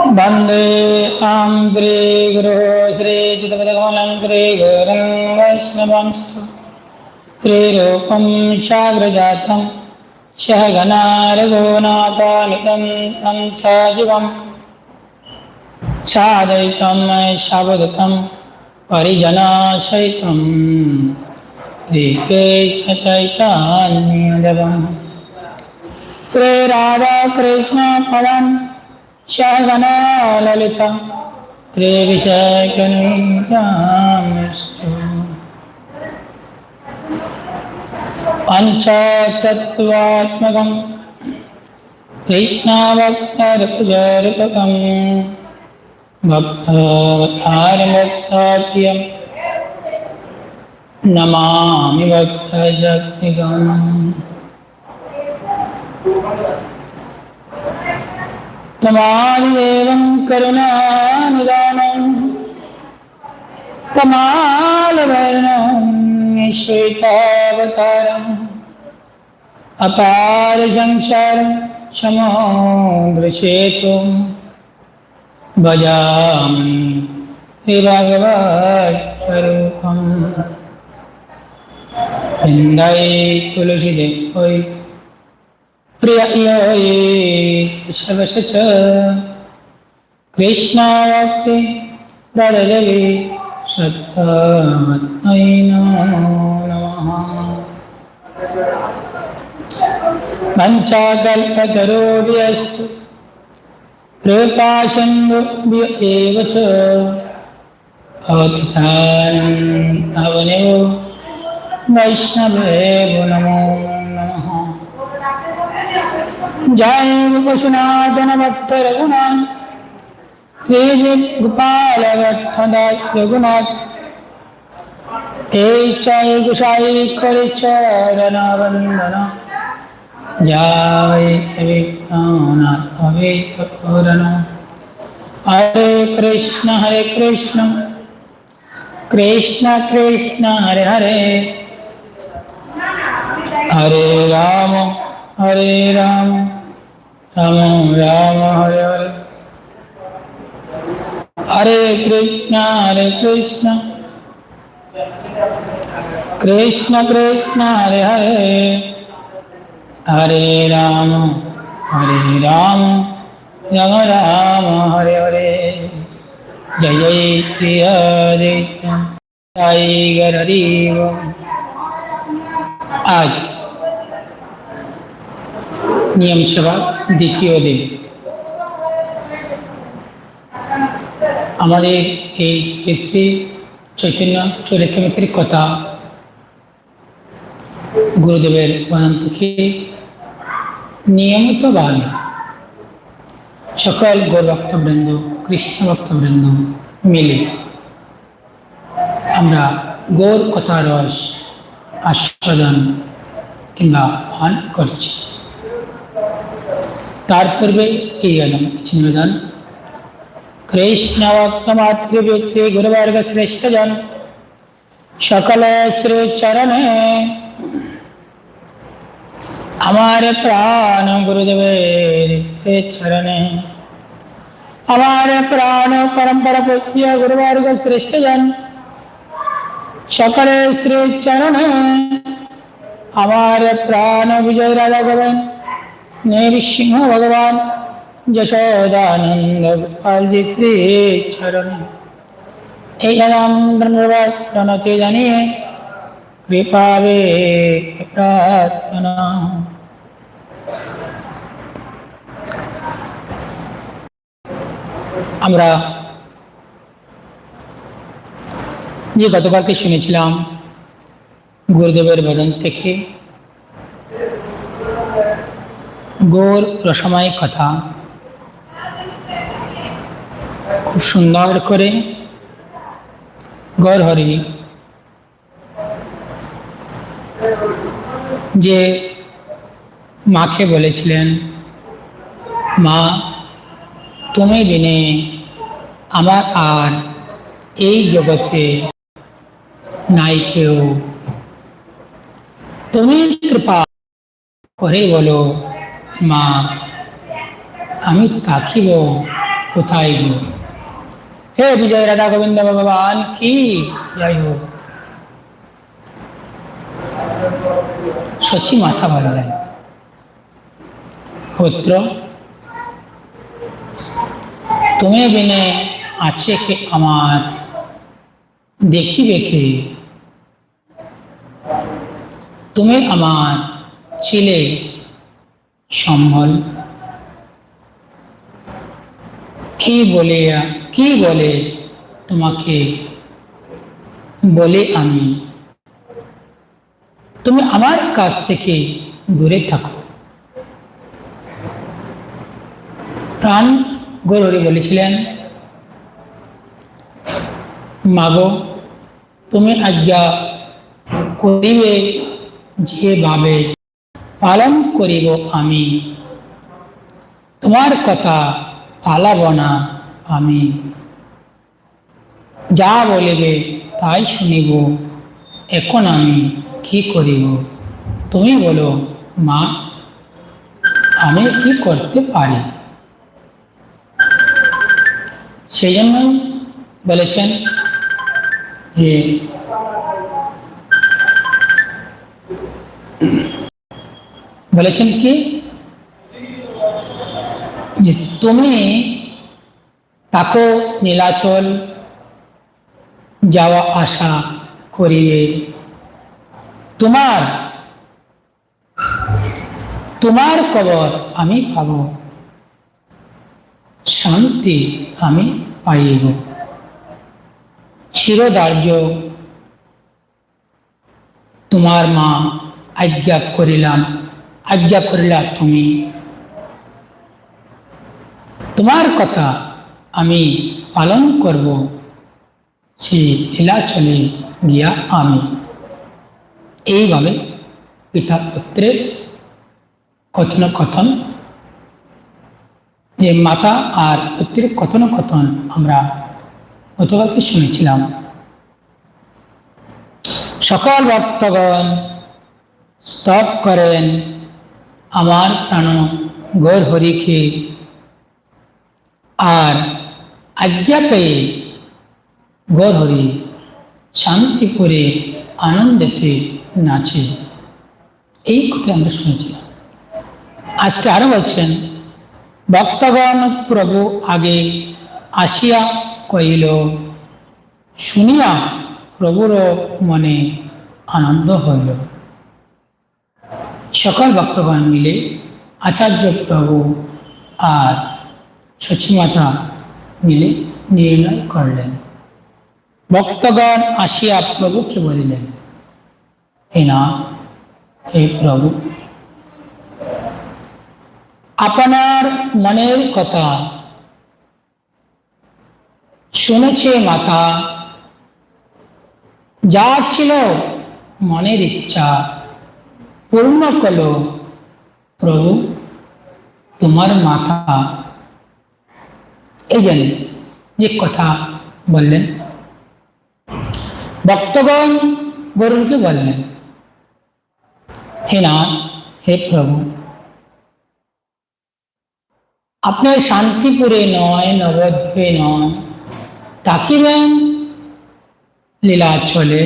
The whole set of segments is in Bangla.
वंदे आं श्रीगुरो श्रीचितपदकमलं श्रीगुरुं श्रीरूपं साग्रजातं सहगना रघुनाथानितं तं च जीवं सादयितं सावधतं परिजनासहितं श्रीकृष्णचैतन्यदेवम् श्रीराधाकृष्णपदम् शगनाललिता त्रिविषयकनीतामिष्टु पञ्चतत्त्वात्मकं कृष्णाभक्तरुजरूपकं नमा नमामि भक्तजक्तिकम् तमादिदेवं करुणानिदानं तमालवर्णं श्वेतावतारम् अपारसंसारं समुद्रसेतुं भजामि श्रीभगवत्स्वरूपम् वृन्दै तुलसीदेवै प्रिय शवश പ്രിയപ്രിയോയേ വിഷവശ കൃഷ്ണാവക്തി പ്രളയവേ ശബ്ദമത്മൈ നമോ നമ പഞ്ചാകൽപ്പതരോഭ്യസ്തു കൃപാശന്ദുഭ്യ ഏവ ച നമോ जय गोकुशनाथनभक्त रघुनाथ। श्री गोपाल भट्टदास रघुनाथ हे चय गुसाई करे चरण वंदन जय विघ्ननाथ हवे पूरण हरे कृष्ण हरे कृष्ण। कृष्ण कृष्ण, हरे हरे। हरे राम हरे राम। রাম রাম হরে হরে হরে কৃষ্ণ হরে কৃষ্ণ কৃষ্ণ কৃষ্ণ হরে হরে হরে রাম হরে রাম রাম রাম হরে হরে জয় জয় প্রিয় টাইগার হরি আজ নিয়ম সেবা দ্বিতীয় দিন। আমাদের এই শ্রী চৈতন্য চরিত্রমিত্রের কথা গুরুদেবের বানান থেকে নিয়মিত গান সকল গৌর ভক্তবৃন্দ কৃষ্ণ ভক্তবৃন্দ মিলে আমরা গৌর কথা রস আস্বাদন কিংবা পান করছি। তার পূর্বে এই গেলাম কিছু নিবেদন কৃষ্ণ ভক্ত মাতৃবৃত্তি গুরুবর্গ শ্রেষ্ঠ জন সকল শ্রী চরণে আমার প্রাণ গুরুদেবের শ্রী চরণে আমার প্রাণ পরম্পরা পূজ্য গুরুবর্গ শ্রেষ্ঠ জন সকলে শ্রী চরণে আমার নৃসিংহ ভগবান যশোদানন্দ গোপালজি শ্রী চরণে এই জানিয়ে কৃপাবে প্রার্থনা। আমরা যে গতকালকে শুনেছিলাম, গুরুদেবের বদন থেকে গোর রসময় কথা। খুব সুন্দর করে গৌর হরি। যে মাকে বলেছিলেন, মা, তুমি বিনে আমার আর এই জগতে নাই কেউ। তুমি কৃপা করে বলো মা, আমি তাকিব কোথায় গো? হে বিজয় রাধা গোবিন্দ ভগবান, কি? যাই হোক। সচি মাথা বললেন পুত্র, তুমি বিনে আছে কি আমার? দেখিবে কে? তুমি আমার ছিলে সম্বল। কি বলে কি বলে তোমাকে? বলে আমি। তুমি আমার কাছ থেকে দূরে থাকো। প্রাণ গৌরী বলেছিলেন, মাগো, তুমি আজ্ঞা করিবে যেভাবে পালন করিব আমি। তোমার কথা পালাব না আমি। যা বলিবে তাই শুনিব, এখন আমি কি করিব? তুমি বলো, মা, আমি কি করতে পারি? সেই জন্য বলেছেন যে বলেছেন কি? যে তুমি তাকো নীলাচল যাওয়া আসা করিবে। তোমার তোমার কবর আমি পাব। শান্তি আমি পাইব। চিরদার্য তোমার মা আজ্ঞা করিলাম। আজ্ঞা করিলা তুমি। তোমার কথা আমি পালন করব, সে চলে গিয়া আমি। এইভাবে পিতা পুত্রের কথোপকথন যে মাতা আর পুত্রের কথোপকথন আমরা গতকালকে শুনেছিলাম। সকল ভক্তগণ স্তব করেন। আমার প্রাণ গৌর হরিকে আর আজ্ঞা পেয়ে গৌর হরি, শান্তি করে আনন্দেতে নাচে। এই কথা আমরা শুনেছিলাম। আজকে আরও বলছেন, ভক্তগণ প্রভু আগে আসিয়া কহিল, শুনিয়া প্রভুর মনে আনন্দ হইল। সকল ভক্তগণ মিলে আচার্য প্রভু আর সচিমাতা মিলে নির্ণয় করলেন। ভক্তগণ আসিয়া প্রভুকে বলিলেন হে না, হে প্রভু, আপনার মনের কথা শুনেছে মাতা যা ছিল মনের ইচ্ছা পূর্ণ করল, প্রভু, তোমার মাতা এই জন্য যে কথা বললেন। ভক্তগণ গরুকে বললেন, হে না, হে প্রভু আপনি শান্তিপুরে নয়, নবদ্বীপে নয়, তাকিবেন লীলাচলে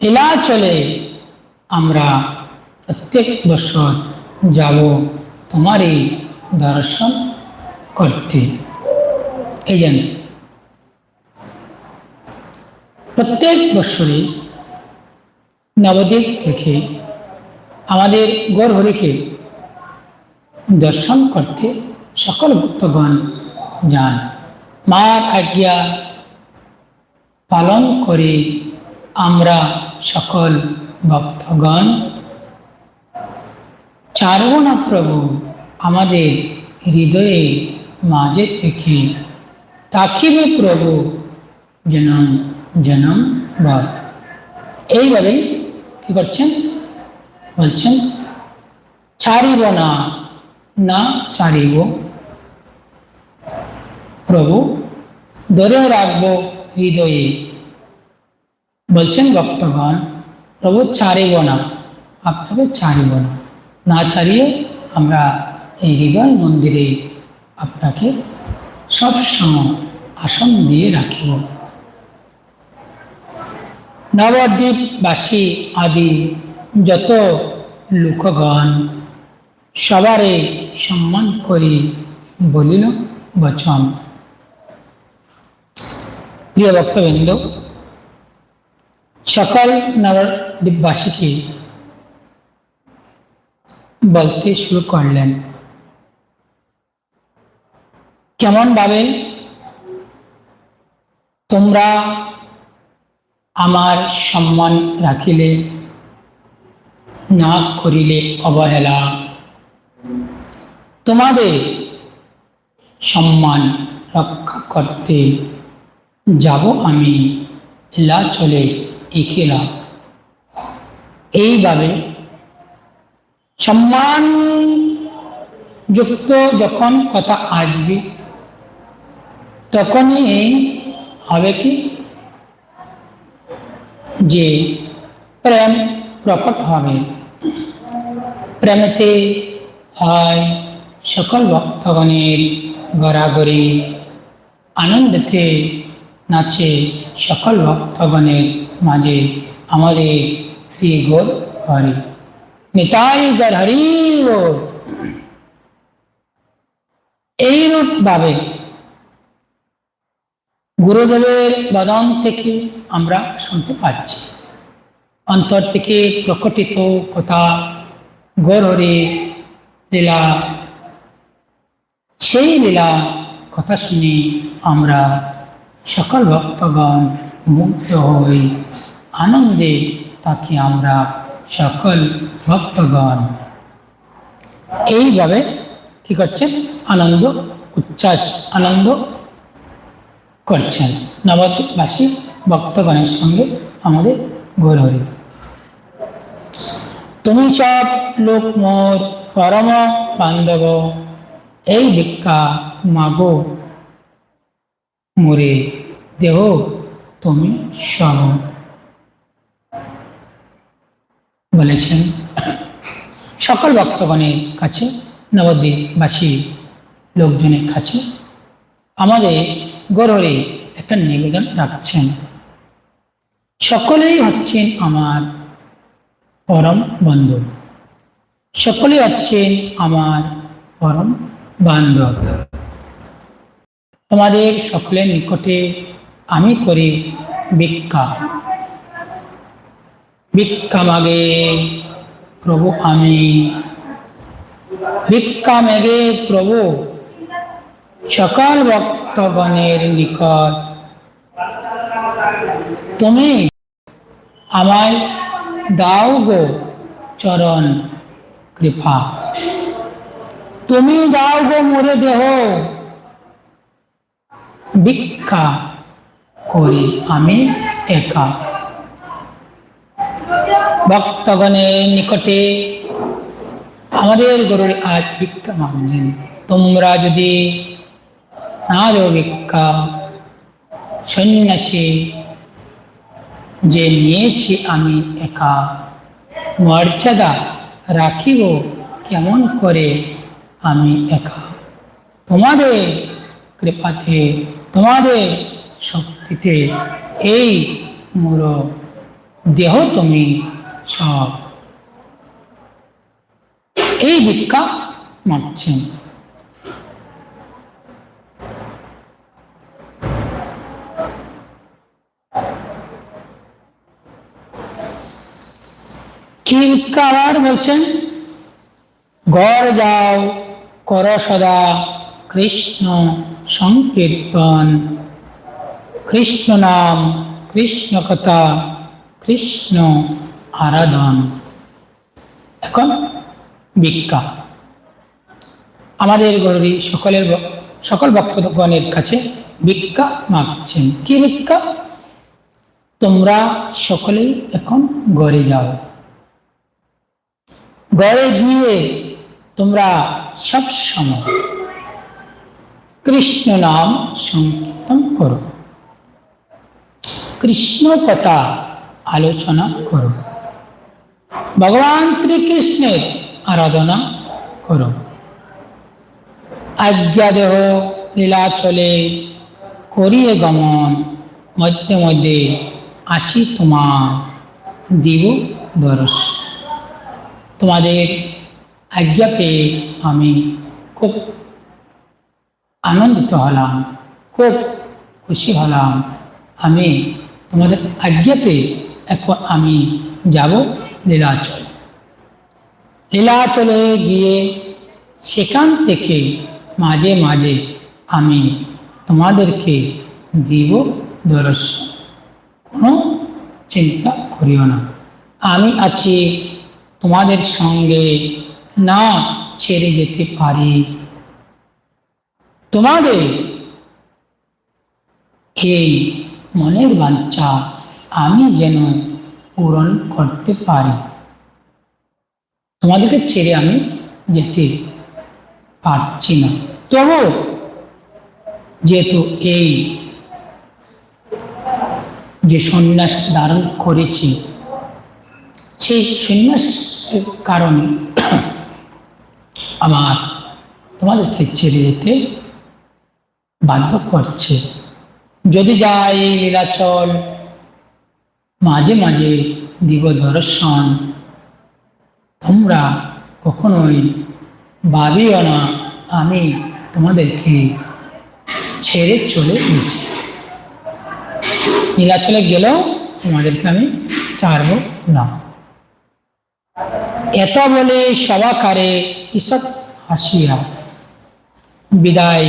লীলাচলে আমরা প্রত্যেক বছর যাব তোমারই দর্শন করতে। এই জন্য প্রত্যেক বছরই নবদ্বীপ থেকে আমাদের গৌর দর্শন করতে সকল ভক্তগণ যান। মার আজ্ঞা পালন করে আমরা সকল ভক্তগণ চারব না প্রভু আমাদের হৃদয়ে মাঝে থেকে তাকিবে প্রভু, জনম জনম বর এইভাবে কি করছেন? বলছেন ছাড়িব না না ছাড়িব প্রভু ধরে রাখব হৃদয়ে। বলছেন ভক্তগণ প্রভু ছাড়িব না আপনাকে ছাড়িব না না ছাড়িয়ে আমরা এই হৃদয় মন্দিরে আপনাকে সবসময় আসন দিয়ে রাখিব। নবদ্বীপবাসী আদি যত লোকগণ সবারে সম্মান করি বলিল, বচন। প্রিয় ভক্তবৃন্দ সকল নবদ্বীপবাসীকে বলতে শুরু করলেন। কেমন ভাবে তোমরা আমার সম্মান রাখিলে, না করিলে অবহেলা, তোমাদের সম্মান রক্ষা করতে যাব আমি। এলা চলে। একেলা এইভাবে সম্মান যুক্ত যখন কথা আসবে, তখনই হবে কি? যে প্রেম প্রকট হবে। প্রেমেতে হয় সকল ভক্তগণের গড়াগড়ি। আনন্দেতে নাচে সকল ভক্তগণের মাঝে আমাদের শ্রী গোর হরি নিতাই গর হরি এইরূপ ভাবে গুরুদেবের বদন থেকে আমরা শুনতে পাচ্ছি। অন্তর থেকে প্রকটিত কথা গৌরহরে লীলা, সেই লীলা কথা শুনে আমরা সকল ভক্তগণ মুগ্ধ হই। আনন্দে তাকে আমরা সকল ভক্তগণ। এইভাবে কি করছেন? আনন্দ উচ্ছ্বাস, আনন্দ করছেন। নবদ্বীপবাসী ভক্তগণের সঙ্গে আমাদের গৌরহরি তুমি সব লোক মোর পরম বান্ধব, এই ভিক্ষা মাগো। মোরে দেহ তুমি সব বলেছেন সকল ভক্তগণের কাছে, নবদ্বীপবাসী লোকজনের কাছে আমাদের গৌররে একটা নিবেদন রাখছেন। সকলেই হচ্ছেন আমার পরম বন্ধু। সকলেই হচ্ছেন আমার পরম বান্ধব। তোমাদের সকলের নিকটে আমি করি ভিক্ষা। ভিক্ষা মাগে, প্রভু আমি। ভিক্ষা মেগে, প্রভু সকল ভক্তগণের নিকট। তুমি আমার দাও গো চরণ কৃপা। তুমি দাও গো মোরে দেহ। ভিক্ষা করি আমি একা। ভক্তগণের নিকটে আমাদের গরুর আজ ভিক্ষা মাগছেন তোমরা যদি না ভিক্ষা, সন্ন্যাসী, যে নিয়েছি আমি একা, মর্যাদা রাখিব কেমন করে আমি একা? তোমাদের কৃপাতে তোমাদের শক্তিতে এই মোর দেহ তুমি সব। এই ভিক্ষা মাগছেন কি ভিক্ষা আবার বলছেন? ঘর যাও, কর সদা। কৃষ্ণ সংকীর্তন। কৃষ্ণ নাম, কৃষ্ণ কথা, কৃষ্ণ আরাধন। এখন ভিক্ষা। আমাদের গরুরি সকলের সকল ভক্তগণের কাছে ভিক্ষা মাগছেন। কি ভিক্ষা? তোমরা সকলেই এখন ঘরে যাও। ঘরে গিয়ে তোমরা সব সময় কৃষ্ণ নাম সংকীর্তন করো। কৃষ্ণ কথা আলোচনা করো। ভগবান শ্রীকৃষ্ণের আরাধনা করো। আজ্ঞা দেহ লীলা চলে করিয়ে গমন, মধ্যে মধ্যে আসি তোমার দিব দরস। তোমাদের আজ্ঞা পেয়ে আমি খুব আনন্দিত হলাম, খুব খুশি হলাম। আমি তোমাদের আজ্ঞাতে এখন আমি যাব লীলাচল। লীলাচলে গিয়ে সেখান থেকে মাঝে মাঝে আমি তোমাদেরকে দিব দর্শন। কোনো চিন্তা করিও না। আমি আছি তোমাদের সঙ্গে। না ছেড়ে যেতে পারি। তোমাদের এই মনের বাঞ্ছা আমি যেন পূরণ করতে পারি। তোমাদেরকে ছেড়ে আমি যেতে পারছি না। তবু যেহেতু এই যে সন্ন্যাস ধারণ করেছি, সেই সন্ন্যাসের কারণে আমার তোমাদেরকে ছেড়ে যেতে বাধ্য করছে। যদি যাই লীলাচল মাঝে মাঝে দিব দর্শন। তোমরা কখনোই ভাবিও না আমি তোমাদেরকে ছেড়ে চলে গেছি নীলাচলে গেলেও তোমাদেরকে আমি ছাড়ব না। এত বলে সবাকারে ঈষৎ হাসিয়া বিদায়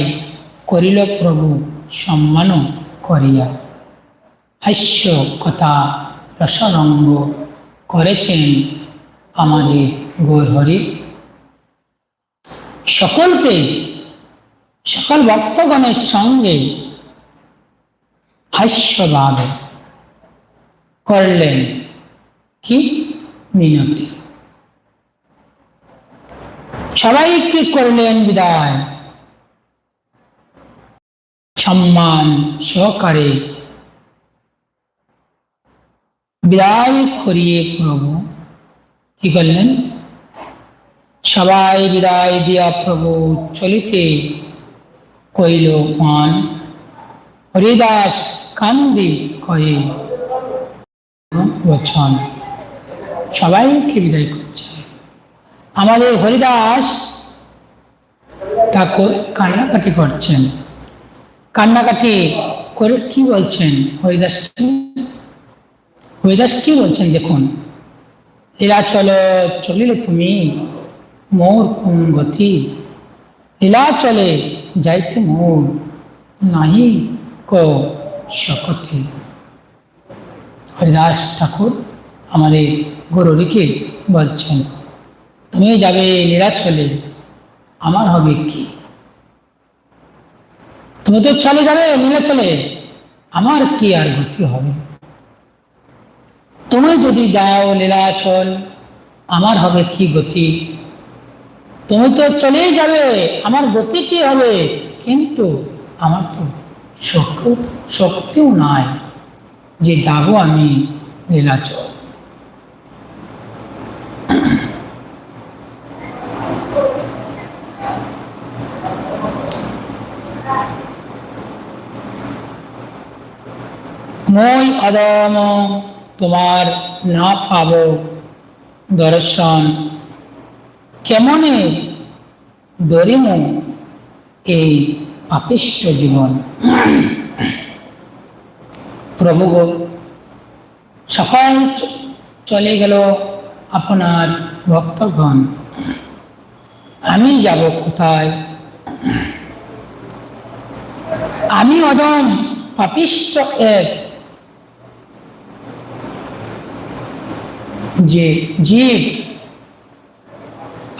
করিল প্রভু সম্মান করিয়া। হাস্য কথা রসরঙ্গ করেছেন আমাদের গৌরহরি। সকলকে, সকল ভক্তগণের সঙ্গে হাস্যভাব করলেন কি মিনতি? সবাইকে করলেন বিদায়? সম্মান সহকারে বিদায় করিয়ে প্রভু, কি করলেন? সবাই বিদায় দিয়া প্রভু চলিতে কইল মান হরিদাস কান্দি কয়ে বচন, সবাইকে বিদায় করছে। আমাদের হরিদাস ঠাকুর কান্নাকাটি করছেন। কান্নাকাটি করে কি বলছেন? হরিদাস হরিদাস কি বলছেন? দেখুন। লীলা চলো, চলিলে তুমি মোর কোন গতি? লীলা চলে যাইতে মোর নাহি ক শকতি হরিদাস ঠাকুর আমাদের গরুরিকে বলছেন, তুমি যাবে নীলাচলে আমার হবে কি? তুমি তো চলে যাবে নীলাচলে আমার কি আর গতি হবে? তুমি যদি যাও লীলাচল আমার হবে কি গতি? তুমি তো চলেই যাবে, আমার গতি কি হবে? কিন্তু আমার তো শক্তি, শক্তিও নাই যে যাব আমি লীলাচল মই অদম তোমার না পাব দর্শন। কেমনে দরিম এই পাপিষ্ট জীবন? প্রভু সকাল চলে গেল আপনার ভক্তগণ। আমি যাব কোথায়? আমি অদম পাপিষ্ট এক যে জীব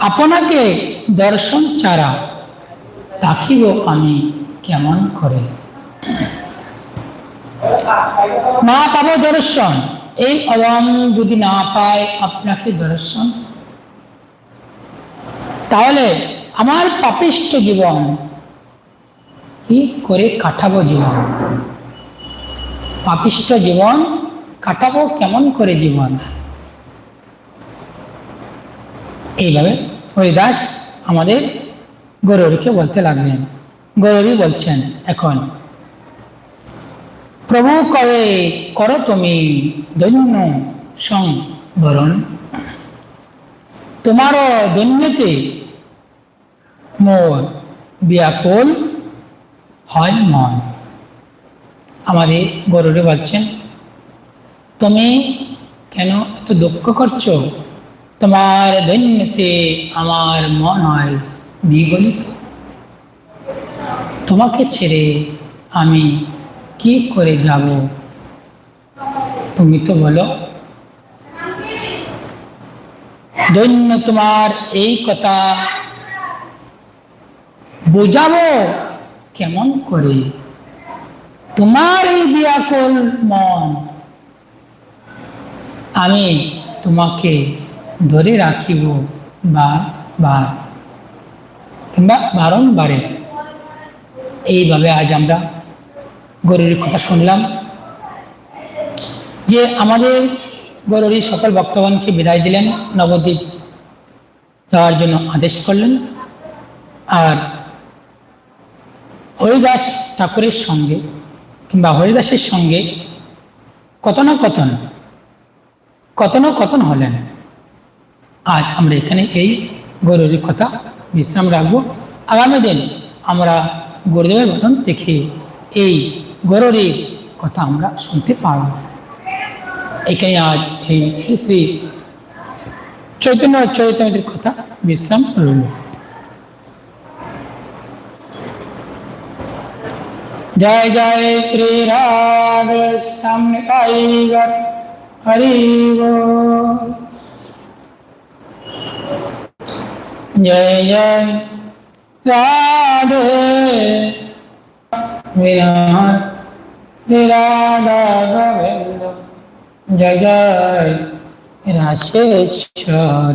আপনাকে দর্শন ছাড়া তাকিব আমি কেমন করে? না পাবো দর্শন। এই অদম যদি না পায় আপনাকে দর্শন? তাহলে আমার পাপিষ্ট জীবন কি করে কাটাবো জীবন? পাপিষ্ট জীবন কাটাবো কেমন করে জীবন? এইভাবে হরিদাস আমাদের গৌরীকে বলতে লাগলেন। গৌরী বলছেন, এখন প্রভু কবে করো তুমি দৈন্য সংবরণ। তোমারও দৈন্যতে মোর ব্যাকুল হয় মন। আমাদের গরুরে বলছেন, তুমি কেন এত দুঃখ করছ? তোমার দৈন্যতে আমার মন হয় বিগলিত। তোমাকে ছেড়ে আমি কি করে যাব? তুমি তো বলো। দৈন্য তোমার এই কথা বোঝাবো কেমন করে? তোমার এই ব্যাকুল মন, আমি তোমাকে ধরে রাখিব বা বা। কিংবা বারংবারে এইভাবে আজ আমরা গরুর কথা শুনলাম যে আমাদের গরুরি সকল ভক্তগণকে বিদায় দিলেন, নবদ্বীপ যাওয়ার জন্য আদেশ করলেন। আর হরিদাস ঠাকুরের সঙ্গে কিংবা হরিদাসের সঙ্গে কথন কথন কথন হলেন। আজ আমরা এখানে এই গরুর কথা বিশ্রাম রাখব। আগামী দিন আমরা গুরুদেবের বদন থেকে এই গরুরের কথা আমরা শুনতে পারব। এখানে আজ এই শ্রী শ্রী চৈতন্য চৈতন্যের কথা বিশ্রাম রইল। জয় জয় শ্রী রাধে হরি বল। জয় জয় রাধে राधा গোবিন্দ জয় জয় রাশেশ্বর